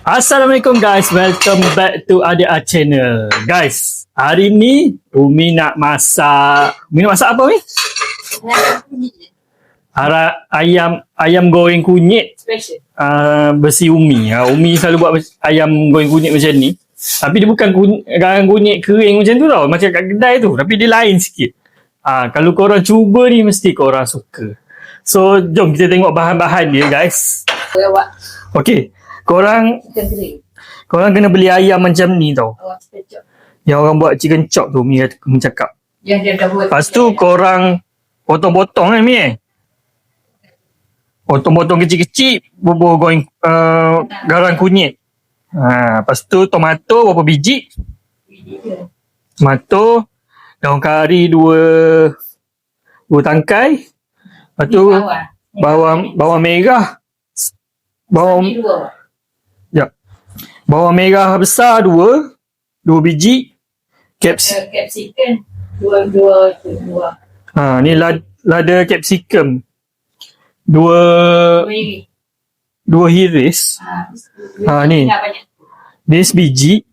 Assalamualaikum guys, welcome back to Adik channel. Guys, hari ni Umi nak masak. Umi nak masak apa Umi? Ara, ayam ayam goreng kunyit Special. uh, besi Umi. Uh, Umi selalu buat ayam goreng kunyit macam ni. Tapi dia bukan kunyit, kunyit kering macam tu tau. Macam kat kedai tu. Tapi dia lain sikit. Ah, kalau korang cuba ni mesti korang suka. So, jom kita tengok bahan-bahan dia guys. Okay. Korang korang kena beli ayam macam ni tau. Special. Yang orang buat chicken chop tu Mi kata- Mi cakap. Yang dia dah buat. Lepas tu korang potong-potong Mi eh. Potong-potong kecil-kecil bubuh goreng uh, garang kunyit. Ha, lepas tu tomato berapa biji? Tomato, daun kari dua dua tangkai. Lepas tu bawang bawang merah. Bawang. Bawang merah besar dua, dua biji. Caps Ada Capsicum. Dua, dua, dua. Ha, ni lad, lada capsicum. Dua Dua hiris. Ha, Ha, ni. Dia sebiji.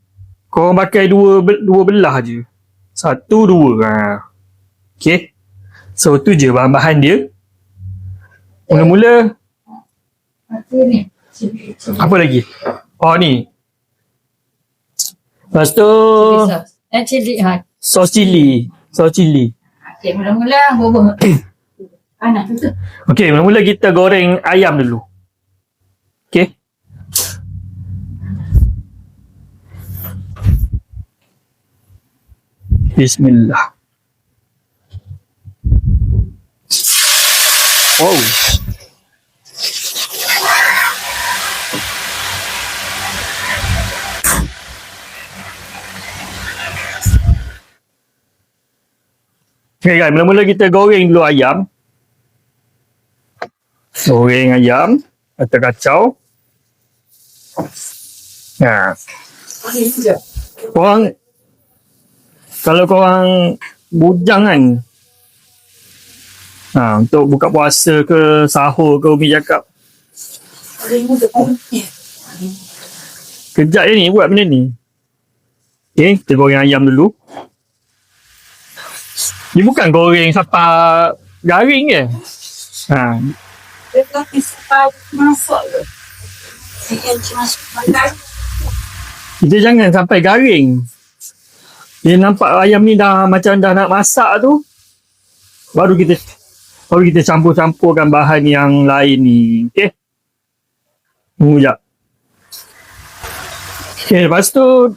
Korang pakai dua dua belah je. Satu, dua. Ha. Okay. So, tu je bahan-bahan dia. Mula-mula, ni? Apa lagi? Oh, ni. Lepas tu. Eh, cili. Ha. sos cili. Sos cili. Okay, mula-mula bubur. Panas tu. Okay, mula-mula kita goreng ayam dulu. Okay. Bismillah. Wow. Okay guys, mula-mula kita goreng dulu ayam. Goreng ayam atau kacau. Sekejap. korang kalau korang bujang kan ha, untuk buka puasa ke sahur ke Umi cakap kejap je ni buat benda ni okay, kita goreng ayam dulu ni bukan goreng sampai garing ke ha, Dia. Dia kita jangan sampai garing. Dia nampak ayam ni dah macam dah nak masak tu baru kita baru kita campur-campurkan bahan yang lain ni. Okey? Tunggu jap okey lepas tu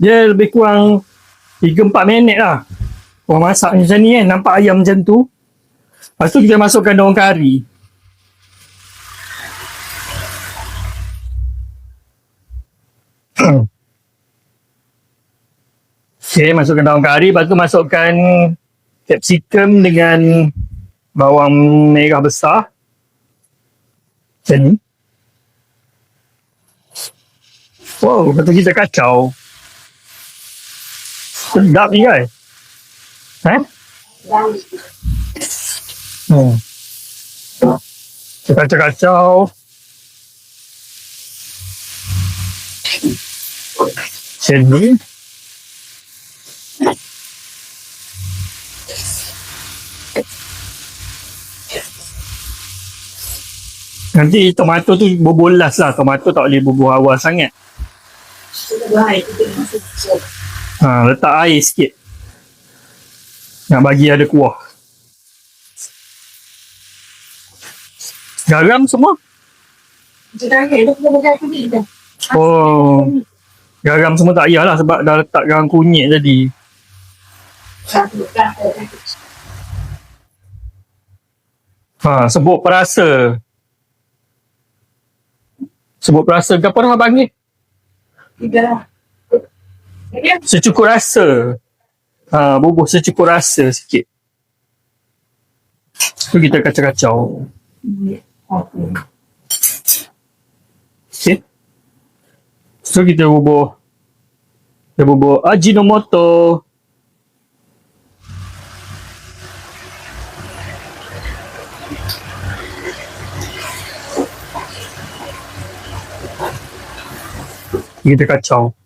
dia lebih kurang 3-4 minit lah orang masak macam ni kan nampak ayam macam tu lepas tu kita masukkan daun kari Okay, masukkan daun kari, lepas tu masukkan capsicum dengan bawang merah besar. Macam ni. Wow, lepas tu kita kacau. Sedap ni guys. Eh? Hmm. Kita kacau-kacau. Macam ni. Nanti tomato tu berbolas lah. Tomato tak boleh bubuh awal sangat. Ha, letak air sikit. Nak bagi ada kuah. Garam semua? Oh. Garam semua tak payahlah sebab dah letak garam kunyit tadi. Ha, sebut perasa. Sebut perasa ke apa orang panggil? Tiga. Secukup rasa. Ha, bubuh secukup rasa sikit. Tu kita kacau-kacau. Okay. So kita bubuh. Kita bubuh Ajinomoto. Kita kacau. So.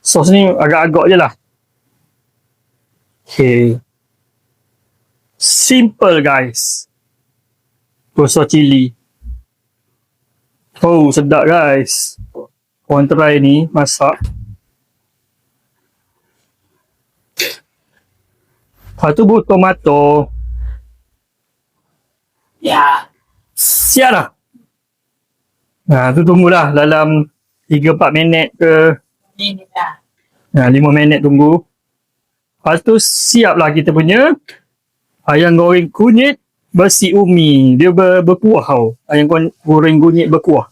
Sos ni agak-agak je lah. Okay. Simple guys. Sos cili. Oh sedap guys. Korang try ni masak. Lepas tu buat tomato. Ya. Siap dah. Nah, tu tunggulah dalam 3-4 minit ke Ini dah. Nah, 5 minit tunggu. Lepas tu siaplah kita punya ayam goreng kunyit besi umi. Dia ber, berkuah tau. Ayam goreng- kunyit berkuah.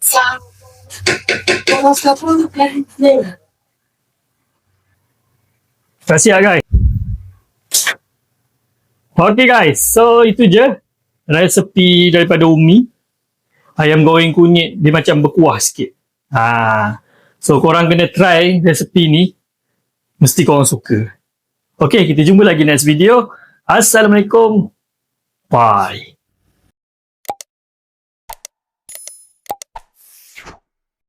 Sang. Kalau siapa ni. Dah siap guys. Okay guys, so itu je resepi daripada Umi. Ayam goreng kunyit dia macam berkuah sikit. Ha. So korang kena try resepi ni. Mesti korang suka. Okay, kita jumpa lagi next video. Assalamualaikum. Bye.